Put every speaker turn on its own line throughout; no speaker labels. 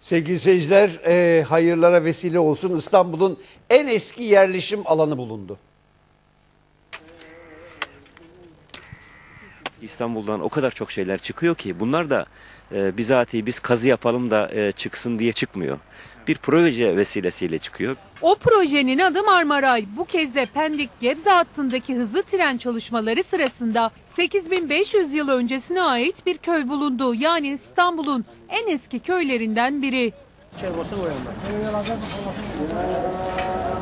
Sevgili seyirciler, e, hayırlara vesile olsun. İstanbul'un en eski yerleşim alanı bulundu.
İstanbul'dan o kadar çok şeyler çıkıyor ki bunlar da e, bizatihi biz kazı yapalım da e, çıksın diye çıkmıyor. Bir proje vesilesiyle çıkıyor.
O projenin adı Marmaray. Bu kez de Pendik Gebze hattındaki hızlı tren çalışmaları sırasında 8500 yıl öncesine ait bir köy bulundu. Yani İstanbul'un en eski köylerinden biri.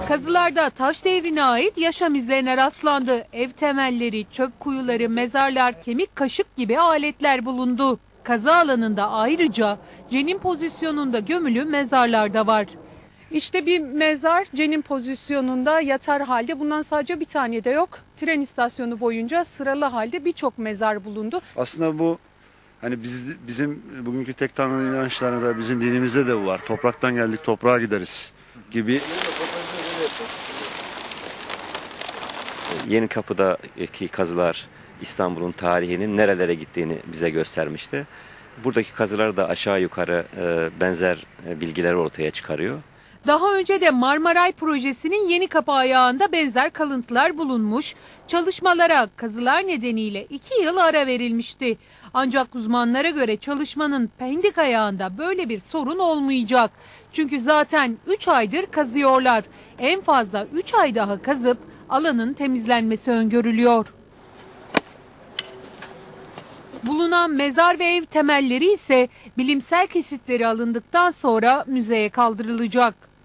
Kazılarda taş devrine ait yaşam izlerine rastlandı. Ev temelleri, çöp kuyuları, mezarlar, kemik kaşık gibi aletler bulundu. Kazı alanında ayrıca cenin pozisyonunda gömülü mezarlar da var. İşte bir mezar cenin pozisyonunda yatar halde. Bundan sadece bir tane de yok. Tren istasyonu boyunca sıralı halde birçok mezar bulundu.
Aslında bu hani biz, bizim bugünkü tek tanrı inançlarında bizim dinimizde de bu var. Topraktan geldik toprağa gideriz gibi.
Yeni Kapı'daki kazılar İstanbul'un tarihinin nerelere gittiğini bize göstermişti. Buradaki kazılar da aşağı yukarı e, benzer e, bilgileri ortaya çıkarıyor.
Daha önce de Marmaray projesinin yeni kapı ayağında benzer kalıntılar bulunmuş. Çalışmalara kazılar nedeniyle iki yıl ara verilmişti. Ancak uzmanlara göre çalışmanın pendik ayağında böyle bir sorun olmayacak. Çünkü zaten 3 aydır kazıyorlar. En fazla 3 ay daha kazıp alanın temizlenmesi öngörülüyor. Bulunan mezar ve ev temelleri ise bilimsel kesitleri alındıktan sonra müzeye kaldırılacak.